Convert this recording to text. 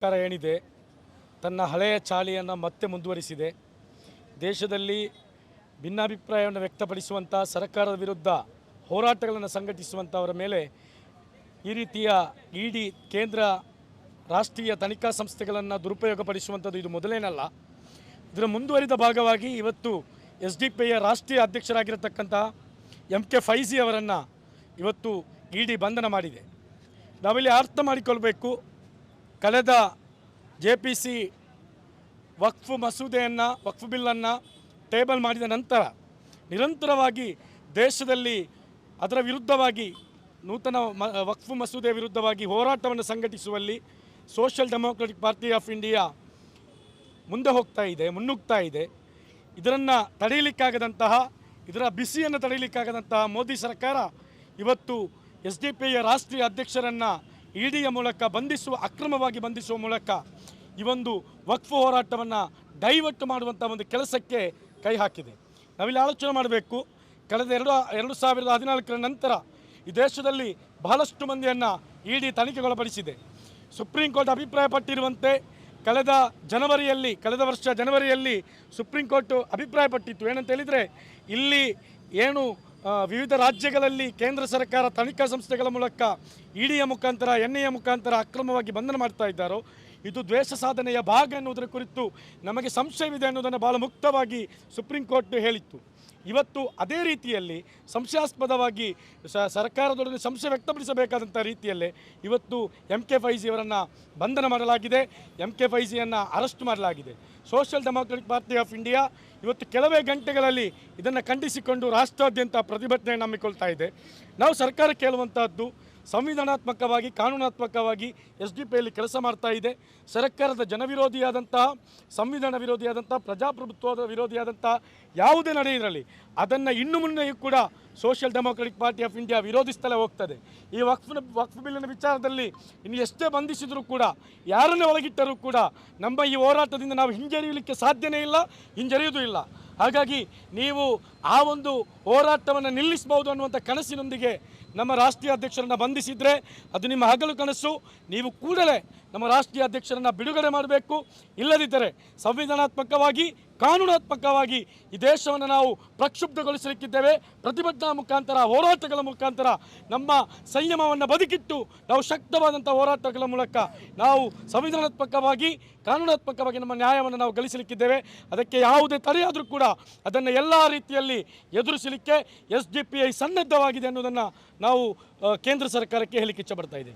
ಸರ್ಕಾರ ಏನಿದೆ, ತನ್ನ ಹಳೆಯ ಚಾಳಿಯನ್ನು ಮತ್ತೆ ಮುಂದುವರಿಸಿದೆ. ದೇಶದಲ್ಲಿ ಭಿನ್ನಾಭಿಪ್ರಾಯವನ್ನು ವ್ಯಕ್ತಪಡಿಸುವಂಥ ಸರ್ಕಾರದ ವಿರುದ್ಧ ಹೋರಾಟಗಳನ್ನು ಸಂಘಟಿಸುವಂಥವರ ಮೇಲೆ ಈ ರೀತಿಯ ಇಡಿ ಕೇಂದ್ರ ರಾಷ್ಟ್ರೀಯ ತನಿಖಾ ಸಂಸ್ಥೆಗಳನ್ನು ದುರುಪಯೋಗಪಡಿಸುವಂಥದ್ದು ಇದು ಮೊದಲೇನಲ್ಲ. ಇದರ ಮುಂದುವರಿದ ಭಾಗವಾಗಿ ಇವತ್ತು ಎಸ್ ಡಿ ಪಿ ಐಯ ರಾಷ್ಟ್ರೀಯ ಅಧ್ಯಕ್ಷರಾಗಿರತಕ್ಕಂಥ ಎಂ ಕೆ ಫೈಜಿ ಅವರನ್ನು ಇವತ್ತು ಇಡಿ ಬಂಧನ ಮಾಡಿದೆ. ನಾವಿಲ್ಲಿ ಅರ್ಥ ಮಾಡಿಕೊಳ್ಬೇಕು. ಕಳೆದ ಜೆ ಪಿ ಸಿ ವಕ್ಫ್ ಮಸೂದೆಯನ್ನು, ವಕ್ಫ್ ಬಿಲ್ಲನ್ನು ಟೇಬಲ್ ಮಾಡಿದ ನಂತರ ನಿರಂತರವಾಗಿ ದೇಶದಲ್ಲಿ ಅದರ ವಿರುದ್ಧವಾಗಿ, ನೂತನ ಮ, ವಕ್ಫ್ ಮಸೂದೆ ವಿರುದ್ಧವಾಗಿ ಹೋರಾಟವನ್ನು ಸಂಘಟಿಸುವಲ್ಲಿ social democratic party of India ಮುಂದೆ ಹೋಗ್ತಾ ಇದೆ, ಮುನ್ನುಗ್ತಾ ಇದೆ. ಇದರನ್ನು ತಡೆಯಲಿಕ್ಕಾಗದಂತಹ, ಇದರ ಬಿಸಿಯನ್ನು ತಡೆಯಲಿಕ್ಕಾಗದಂತಹ ಮೋದಿ ಸರ್ಕಾರ ಇವತ್ತು ಎಸ್ ಡಿ ಪಿಯ ರಾಷ್ಟ್ರೀಯ ಅಧ್ಯಕ್ಷರನ್ನು ಇಡಿಯ ಮೂಲಕ ಬಂಧಿಸುವ, ಅಕ್ರಮವಾಗಿ ಬಂಧಿಸುವ ಮೂಲಕ ಈ ಒಂದು ವಕ್ಫ್ ಹೋರಾಟವನ್ನು ಡೈವರ್ಟ್ ಮಾಡುವಂಥ ಒಂದು ಕೆಲಸಕ್ಕೆ ಕೈ ಹಾಕಿದೆ. ನಾವಿಲ್ಲಿ ಆಲೋಚನೆ ಮಾಡಬೇಕು. ಕಳೆದ ಎರಡು ಎರಡು ಸಾವಿರದ ಹದಿನಾಲ್ಕರ ನಂತರ ಈ ದೇಶದಲ್ಲಿ ಬಹಳಷ್ಟು ಮಂದಿಯನ್ನು ಇಡಿ ತನಿಖೆಗೊಳಪಡಿಸಿದೆ. ಸುಪ್ರೀಂ ಕೋರ್ಟ್ ಅಭಿಪ್ರಾಯಪಟ್ಟಿರುವಂತೆ ಕಳೆದ ಜನವರಿಯಲ್ಲಿ, ಕಳೆದ ವರ್ಷ ಜನವರಿಯಲ್ಲಿ ಸುಪ್ರೀಂ ಕೋರ್ಟ್ ಅಭಿಪ್ರಾಯಪಟ್ಟಿತ್ತು. ಏನಂತ ಹೇಳಿದರೆ, ಇಲ್ಲಿ ಏನು ವಿವಿಧ ರಾಜ್ಯಗಳಲ್ಲಿ ಕೇಂದ್ರ ಸರ್ಕಾರ ತನಿಖಾ ಸಂಸ್ಥೆಗಳ ಮೂಲಕ ಇಡಿಯ ಮುಖಾಂತರ ಎನ್ ಎ ಮುಖಾಂತರ ಅಕ್ರಮವಾಗಿ ಬಂಧನ ಮಾಡ್ತಾ ಇದ್ದಾರೋ ಇದು ದ್ವೇಷ ಸಾಧನೆಯ ಭಾಗ ಎನ್ನುವುದರ ಕುರಿತು ನಮಗೆ ಸಂಶಯವಿದೆ ಅನ್ನೋದನ್ನು ಬಹಳ ಮುಕ್ತವಾಗಿ ಸುಪ್ರೀಂ ಕೋರ್ಟ್ ಹೇಳಿತ್ತು. ಇವತ್ತು ಅದೇ ರೀತಿಯಲ್ಲಿ ಸಂಶಯಾಸ್ಪದವಾಗಿ ಸರ್ಕಾರದೊಡನೆ ಸಂಶಯ ವ್ಯಕ್ತಪಡಿಸಬೇಕಾದಂಥ ರೀತಿಯಲ್ಲೇ ಇವತ್ತು ಎಂ ಕೆ ಫೈಜಿಯವರನ್ನು ಬಂಧನ ಮಾಡಲಾಗಿದೆ. ಎಂ ಕೆ ಫೈಜಿಯನ್ನು ಅರೆಸ್ಟ್ ಮಾಡಲಾಗಿದೆ. Social democratic party of India ಇವತ್ತು ಕೆಲವೇ ಗಂಟೆಗಳಲ್ಲಿ ಇದನ್ನು ಖಂಡಿಸಿಕೊಂಡು ರಾಷ್ಟ್ರಾದ್ಯಂತ ಪ್ರತಿಭಟನೆ ಹಮ್ಮಿಕೊಳ್ತಾ ಇದೆ. ನಾವು ಸರ್ಕಾರ ಕೇಳುವಂತಹದ್ದು ಸಂವಿಧಾನಾತ್ಮಕವಾಗಿ, ಕಾನೂನಾತ್ಮಕವಾಗಿ ಎಸ್ ಡಿ ಪಿಯಲ್ಲಿ ಕೆಲಸ ಮಾಡ್ತಾ ಇದೆ. ಸರ್ಕಾರದ ಜನವಿರೋಧಿಯಾದಂತಹ, ಸಂವಿಧಾನ ವಿರೋಧಿಯಾದಂಥ ಪ್ರಜಾಪ್ರಭುತ್ವದ ವಿರೋಧಿಯಾದಂಥ ಯಾವುದೇ ನಡೆ ಇರಲಿ, ಅದನ್ನು ಇನ್ನು ಮುನ್ನೆಯೂ ಕೂಡ social democratic party of India ವಿರೋಧಿಸ್ತಲೇ ಹೋಗ್ತದೆ. ಈ ವಕ್ಫ್ ವಕ್ಫ್ ಬಿಲ್ಲಿನ ವಿಚಾರದಲ್ಲಿ ಇನ್ನು ಎಷ್ಟೇ ಬಂಧಿಸಿದರೂ ಕೂಡ, ಯಾರನ್ನೇ ಒಳಗಿಟ್ಟರೂ ಕೂಡ, ನಮ್ಮ ಈ ಹೋರಾಟದಿಂದ ನಾವು ಹಿಂಜರಿಯಲಿಕ್ಕೆ ಸಾಧ್ಯನೇ ಇಲ್ಲ ಹಿಂಜರಿಯುವುದೂ ಇಲ್ಲ. ಹಾಗಾಗಿ ನೀವು ಆ ಒಂದು ಹೋರಾಟವನ್ನು ನಿಲ್ಲಿಸಬಹುದು ಅನ್ನುವಂಥ ಕನಸಿನೊಂದಿಗೆ ನಮ್ಮ ರಾಷ್ಟ್ರೀಯ ಅಧ್ಯಕ್ಷರನ್ನು ಬಂಧಿಸಿದರೆ ಅದು ನಿಮ್ಮ ಹಗಲು ಕನಸು. ನೀವು ಕೂಡಲೇ ನಮ್ಮ ರಾಷ್ಟ್ರೀಯ ಅಧ್ಯಕ್ಷರನ್ನು ಬಿಡುಗಡೆ ಮಾಡಬೇಕು. ಇಲ್ಲದಿದ್ದರೆ ಸಂವಿಧಾನಾತ್ಮಕವಾಗಿ ಕಾನೂನಾತ್ಮಕವಾಗಿ ಈ ದೇಶವನ್ನು ನಾವು ಪ್ರಕ್ಷುಬ್ಧಗೊಳಿಸಲಿಕ್ಕಿದ್ದೇವೆ. ಪ್ರತಿಭಟನಾ ಮುಖಾಂತರ, ಹೋರಾಟಗಳ ಮುಖಾಂತರ ನಮ್ಮ ಸಂಯಮವನ್ನು ಬದುಕಿಟ್ಟು ನಾವು ಶಕ್ತವಾದಂಥ ಹೋರಾಟಗಳ ಮೂಲಕ ನಾವು ಸಂವಿಧಾನಾತ್ಮಕವಾಗಿ, ಕಾನೂನಾತ್ಮಕವಾಗಿ ನಮ್ಮ ನ್ಯಾಯವನ್ನು ನಾವು ಗಳಿಸಲಿಕ್ಕಿದ್ದೇವೆ. ಅದಕ್ಕೆ ಯಾವುದೇ ತಡೆಯಾದರೂ ಕೂಡ ಅದನ್ನು ಎಲ್ಲ ರೀತಿಯಲ್ಲಿ ಎದುರಿಸಲಿಕ್ಕೆ ಎಸ್ ಡಿ ಪಿ ಐ ಸನ್ನದ್ಧವಾಗಿದೆ ಅನ್ನೋದನ್ನು ನಾವು ಕೇಂದ್ರ ಸರ್ಕಾರಕ್ಕೆ ಹೇಳಲಿಕ್ಕೆ ಇಚ್ಛಪಡ್ತಾ ಇದ್ದೇವೆ.